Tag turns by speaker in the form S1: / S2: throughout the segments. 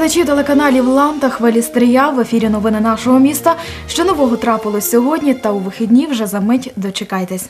S1: Глядачі телеканалів Лам та Хвилі Стрія в ефірі новини нашого міста. Що нового трапилось сьогодні та у вихідні вже за мить дочекайтесь.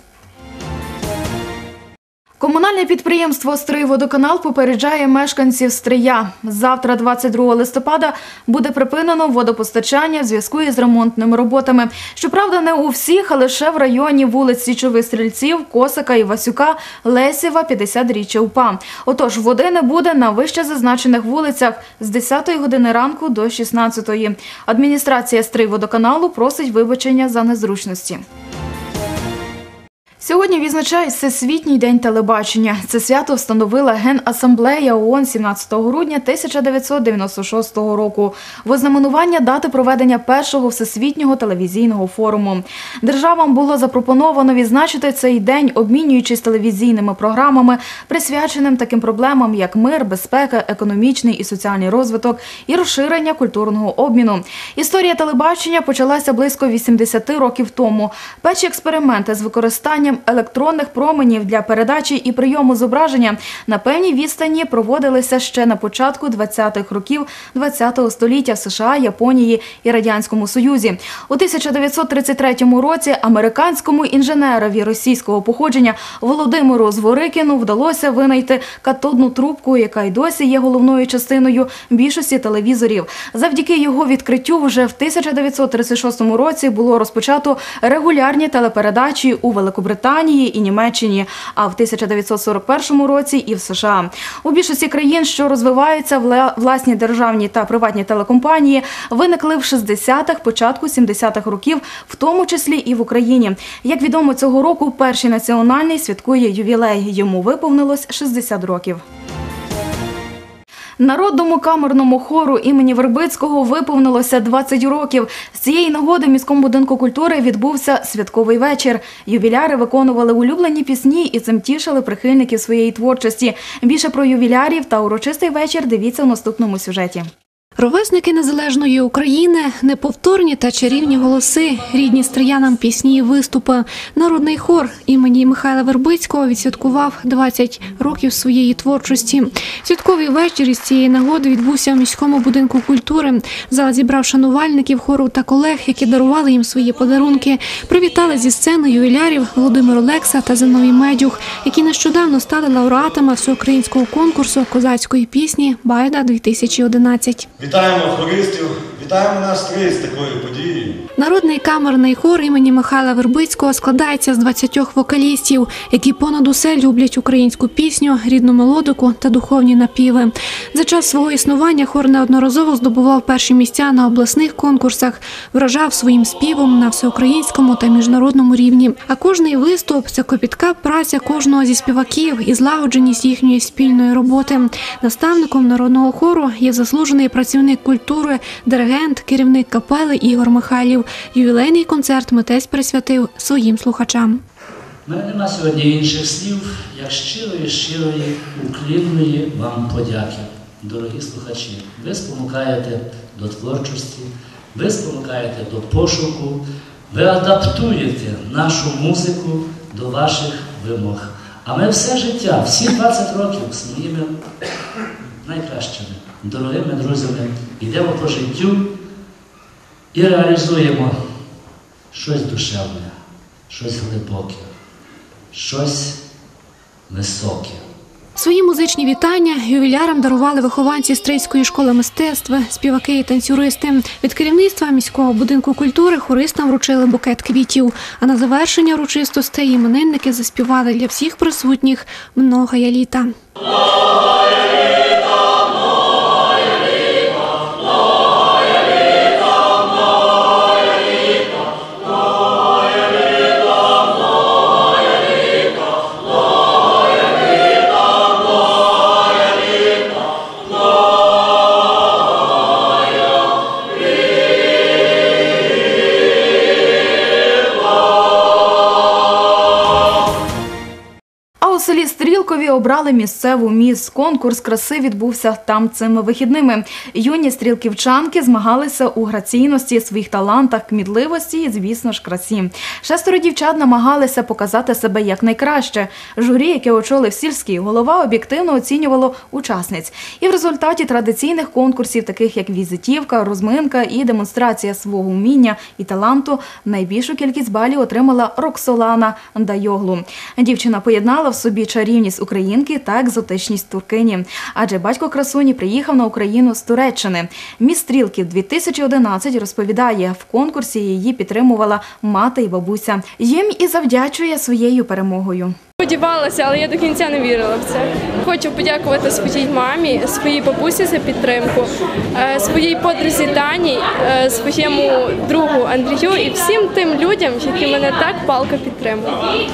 S1: Комунальне підприємство «Стрийводоканал» попереджає мешканців Стрия. Завтра, 22 листопада, буде припинено водопостачання в зв'язку із ремонтними роботами. Щоправда, не у всіх, а лише в районі вулиць Січових Стрільців, Косика і Васюка, Лесєва, 50-річчя УПА. Отож, води не буде на вище зазначених вулицях з 10 години ранку до 16. Адміністрація «Стрийводоканалу» просить вибачення за незручності. Сьогодні відзначають Всесвітній день телебачення. Це свято встановила Генасамблея ООН 17 грудня 1996 року. В ознаменування дати проведення першого всесвітнього телевізійного форуму. Державам було запропоновано відзначити цей день, обмінюючись телевізійними програмами, присвяченим таким проблемам, як мир, безпека, економічний і соціальний розвиток і розширення культурного обміну. Історія телебачення почалася близько 80 років тому. Перші експерименти з використанням електронних променів для передачі і прийому зображення на певній відстані проводилися ще на початку 20-х років ХХ століття в США, Японії і Радянському Союзі. У 1933 році американському інженерові російського походження Володимиру Зворикіну вдалося винайти катодну трубку, яка й досі є головною частиною більшості телевізорів. Завдяки його відкриттю вже в 1936 році було розпочато регулярні телепередачі у Великобританії. Британії і Німеччині, а в 1941 році і в США. У більшості країн, що розвиваються власні державні та приватні телекомпанії, виникли в 60-х, початку 70-х років, в тому числі і в Україні. Як відомо, цього року перший національний святкує ювілей. Йому виповнилось 60 років. Народному камерному хору імені Вербицького виповнилося 20 років. З цієї нагоди в міському будинку культури відбувся святковий вечір. Ювіляри виконували улюблені пісні і цим тішили прихильників своєї творчості. Більше про ювілярів та урочистий вечір дивіться в наступному сюжеті.
S2: Ровесники незалежної України, неповторні та чарівні голоси, рідні стріянам пісні і виступи. Народний хор імені Михайла Вербицького відсвяткував 20 років своєї творчості. Святковий вечір із цієї нагоди відбувся в міському будинку культури. Зал зібрав шанувальників хору та колег, які дарували їм свої подарунки. Привітали зі сцени ювілярів Володимир Олекса та Зиновій Медюх, які нещодавно стали лауреатами всеукраїнського конкурсу козацької пісні Байда 2011
S3: Вітаємо хористів, вітаємо стрій з такою подією.
S2: Народний камерний хор імені Михайла Вербицького складається з 20 вокалістів, які понад усе люблять українську пісню, рідну мелодику та духовні напіви. За час свого існування хор неодноразово здобував перші місця на обласних конкурсах, вражав своїм співом на всеукраїнському та міжнародному рівні. А кожний виступ це копітка праця кожного зі співаків і злагодженість їхньої спільної роботи. Наставником народного хору є заслужений працівник культури, диригент, керівник капели Ігор Михайлів. Ювілейний концерт митець присвятив своїм слухачам.
S4: У мене нема сьогодні інших слів, як щирої, щирої, уклінної вам подяки, дорогі слухачі. Ви спонукаєте до творчості, ви спонукаєте до пошуку, ви адаптуєте нашу музику до ваших вимог. А ми все життя, всі 20 років з моїми найкращими, дорогими друзями йдемо по життю і реалізуємо щось душевне, щось глибоке, щось високе.
S2: Свої музичні вітання ювілярам дарували вихованці стрийської школи мистецтва, співаки і танцюристи. Від керівництва міського будинку культури хористам вручили букет квітів. А на завершення урочистостей іменинники заспівали для всіх присутніх многая літа.
S1: Селі Стрілкові обрали місцеву міс. Конкурс краси відбувся там цими вихідними. Юні стрілківчанки змагалися у граційності, своїх талантах, кмітливості і, звісно ж, красі. Шестеро дівчат намагалися показати себе якнайкраще. Журі, яке очолив сільський голова, об'єктивно оцінювало учасниць. І в результаті традиційних конкурсів, таких як візитівка, розминка і демонстрація свого вміння і таланту, найбільшу кількість балів отримала Роксолана Дайоглу. Дівчина поєднала в собі чарівність українки та екзотичність туркині. Адже батько красуні приїхав на Україну з Туреччини. Міс Стрілків 2011 розповідає, в конкурсі її підтримувала мати і бабуся. Їм і завдячує своєю перемогою.
S5: Сподівалася, але я до кінця не вірила в це. Хочу подякувати своїй мамі, своїй бабусі за підтримку, е, своїй подрузі Тані, е, своєму другу Андрію і всім тим людям, які мене так палко підтримують.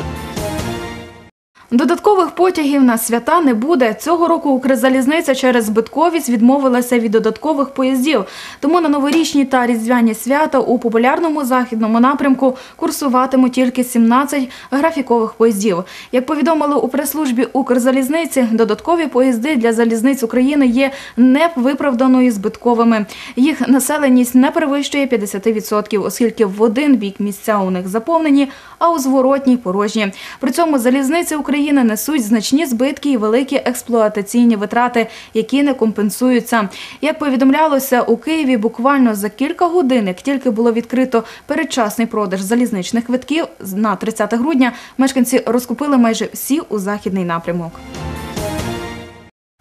S1: Додаткових потягів на свята не буде. Цього року Укрзалізниця через збитковість відмовилася від додаткових поїздів. Тому на новорічні та різдвяні свята у популярному західному напрямку курсуватимуть тільки 17 графікових поїздів. Як повідомили у прес-службі Укрзалізниці, додаткові поїзди для залізниць України є невиправданою збитковими. Їх населеність не перевищує 50%, оскільки в один бік місця у них заповнені, а у зворотній порожні. При цьому залізниці України несуть значні збитки і великі експлуатаційні витрати, які не компенсуються. Як повідомлялося, у Києві буквально за кілька годин, як тільки було відкрито передчасний продаж залізничних квитків на 30 грудня, мешканці розкупили майже всі у західний напрямок.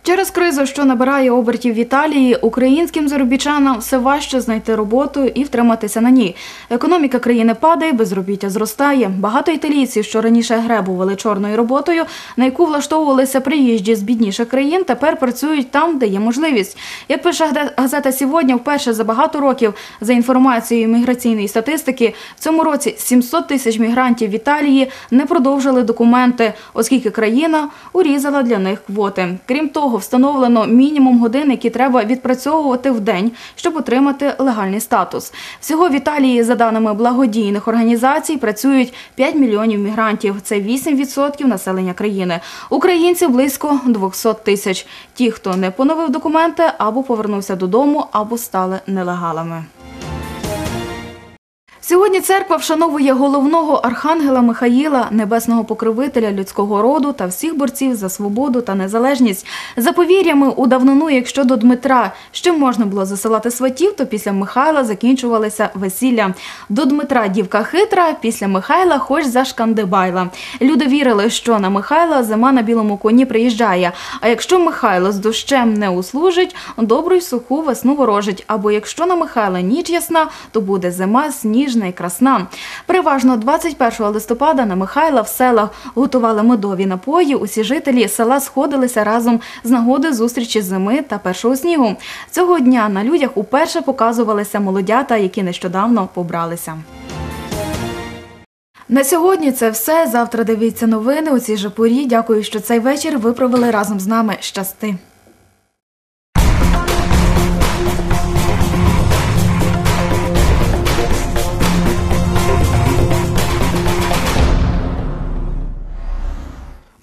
S1: Через кризу, що набирає обертів в Італії, українським заробітчанам все важче знайти роботу і втриматися на ній. Економіка країни падає, безробіття зростає. Багато італійців, що раніше гребували чорною роботою, на яку влаштовувалися приїжджі з бідніших країн, тепер працюють там, де є можливість. Як пише газета- сьогодні, вперше за багато років, за інформацією міграційної статистики, в цьому році 700 тисяч мігрантів в Італії не продовжили документи, оскільки країна урізала для них квоти. Крім того, встановлено мінімум годин, які треба відпрацьовувати в день, щоб отримати легальний статус. Всього в Італії, за даними благодійних організацій, працюють 5 мільйонів мігрантів. Це 8% населення країни. Українців близько 200 тисяч. Ті, хто не поновив документи, або повернувся додому, або стали нелегалами. Сьогодні церква вшановує головного архангела Михаїла, небесного покровителя людського роду та всіх борців за свободу та незалежність. За повір'ями у давнину, якщо до Дмитра ще можна було засилати сватів, то після Михайла закінчувалися весілля. До Дмитра дівка хитра, після Михайла хоч за шкандибайла. Люди вірили, що на Михайла зима на білому коні приїжджає. А якщо Михайло з дощем не услужить, добру й суху весну ворожить. Або якщо на Михайла ніч ясна, то буде зима сніжна і красна. Переважно 21 листопада на Михайла в селах готували медові напої. Усі жителі села сходилися разом з нагоди зустрічі зими та першого снігу. Цього дня на людях уперше показувалися молодята, які нещодавно побралися. На сьогодні це все. Завтра дивіться новини у цій же порі. Дякую, що цей вечір ви провели разом з нами. Щасти!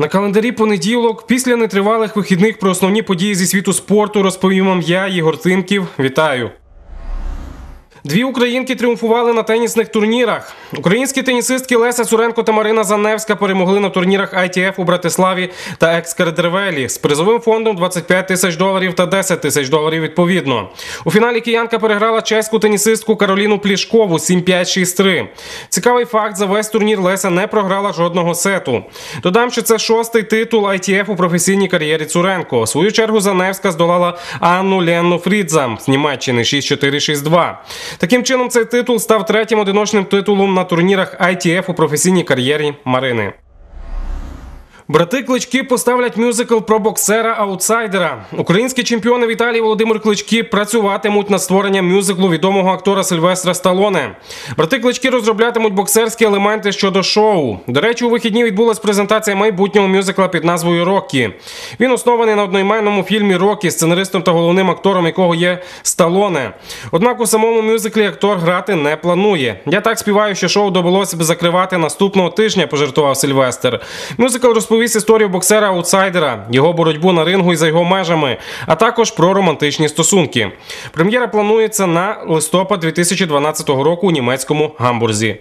S6: На календарі понеділок, після нетривалих вихідних про основні події зі світу спорту розповім вам я, Ігор Тимків. Вітаю! Дві українки тріумфували на тенісних турнірах. Українські тенісистки Леся Цуренко та Марина Заневська перемогли на турнірах ITF у Братиславі та Екскардервелі з призовим фондом 25 тисяч доларів та 10 тисяч доларів відповідно. У фіналі киянка переграла чеську тенісистку Кароліну Плішкову 7-5-6-3. Цікавий факт: за весь турнір Леся не програла жодного сету. Додам, що це шостий титул ITF у професійній кар'єрі Цуренко. У свою чергу Заневська здолала Анну Ленну Фрідзам з Німеччини 6-4-6-2. Таким чином, цей титул став третім одиночним титулом на турнірах ITF у професійній кар'єрі Марини. Брати Клички поставлять мюзикл про боксера аутсайдера. Українські чемпіони в Італії Володимир Клички працюватимуть над створенням мюзиклу відомого актора Сильвестра Сталоне. Брати Клички розроблятимуть боксерські елементи щодо шоу. До речі, у вихідні відбулась презентація майбутнього мюзикла під назвою Роккі. Він оснований на одноіменному фільмі Роккі, сценаристом та головним актором якого є Сталоне. Однак у самому мюзиклі актор грати не планує. Я так співаю, що шоу довелося б закривати наступного тижня, пожартував Сильвестр. Мюзикл розповідає розповість історію боксера-аутсайдера, його боротьбу на рингу і за його межами, а також про романтичні стосунки. Прем'єра планується на листопад 2012 року у німецькому Гамбурзі.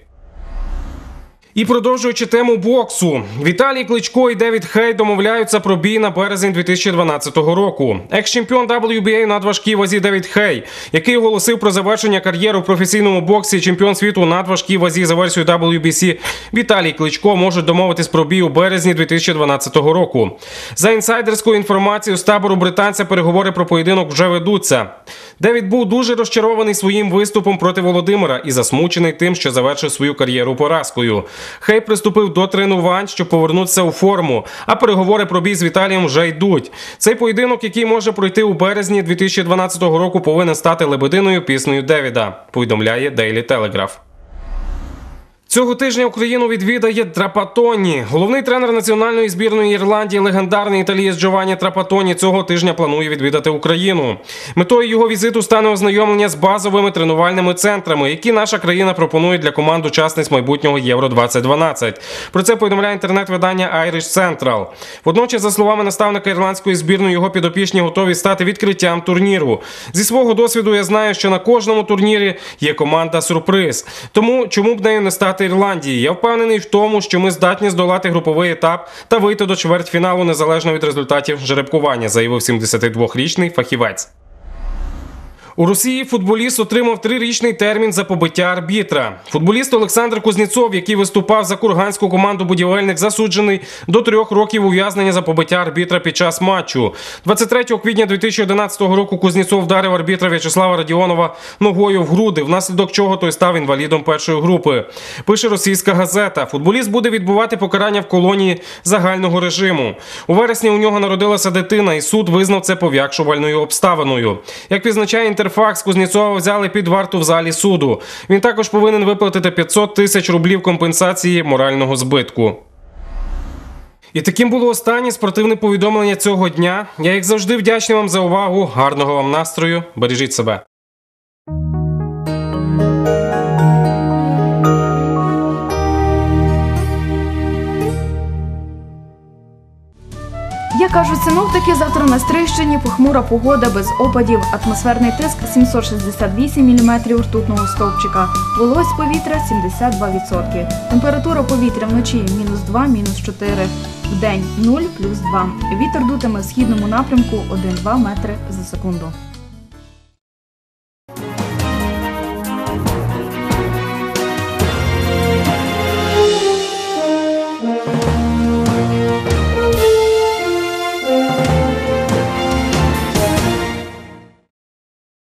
S6: І продовжуючи тему боксу, Віталій Кличко і Девід Хей домовляються про бій на березень 2012 року. Екс-чемпіон WBA надважкій вазі Девід Хей, який оголосив про завершення кар'єри в професійному боксі, чемпіон світу надважкій вазі за версією WBC, Віталій Кличко можуть домовитись про бій у березні 2012 року. За інсайдерською інформацією з табору британця переговори про поєдинок вже ведуться. Девід був дуже розчарований своїм виступом проти Володимира і засмучений тим, що завершив свою кар'єру поразкою. Хей приступив до тренувань, щоб повернутися у форму. А переговори про бій з Віталієм вже йдуть. Цей поєдинок, який може пройти у березні 2012 року, повинен стати лебединою піснею Девіда. Повідомляє Daily Telegraph. Цього тижня Україну відвідає Трапатоні. Головний тренер національної збірної Ірландії, легендарний італієць Джованні Трапатоні, цього тижня планує відвідати Україну. Метою його візиту стане ознайомлення з базовими тренувальними центрами, які наша країна пропонує для команд учасниць майбутнього Євро 2012 Про це повідомляє інтернет-видання Irish Central. Водночас, за словами наставника ірландської збірної, його підопічні готові стати відкриттям турніру. Зі свого досвіду я знаю, що на кожному турнірі є команда сюрприз. Тому чому б нею не стати Ірландії? Я впевнений в тому, що ми здатні здолати груповий етап та вийти до чвертьфіналу незалежно від результатів жеребкування, заявив 72-річний фахівець. У Росії футболіст отримав трирічний термін за побиття арбітра. Футболіст Олександр Кузнєцов, який виступав за курганську команду будівельник, засуджений до трьох років ув'язнення за побиття арбітра під час матчу. 23 квітня 2011 року Кузнєцов вдарив арбітра В'ячеслава Радіонова ногою в груди, внаслідок чого той став інвалідом першої групи. Пише російська газета. Футболіст буде відбувати покарання в колонії загального режиму. У вересні у нього народилася дитина, і суд визнав це пов'якшувальною обставиною. Як відзначає Інтерфакс, Кузнєцова взяли під варту в залі суду. Він також повинен виплатити 500 тисяч рублів компенсації морального збитку. І таким було останнє спортивне повідомлення цього дня. Я, як завжди, вдячний вам за увагу. Гарного вам настрою. Бережіть себе.
S1: Кажуть синоптики, завтра на Стрийщині похмура погода без опадів, атмосферний тиск 768 мм ртутного стовпчика, вологість повітря 72%, температура повітря вночі мінус 2, мінус 4, в день 0, плюс 2. Вітер дутиме в східному напрямку 1-2 метри за секунду.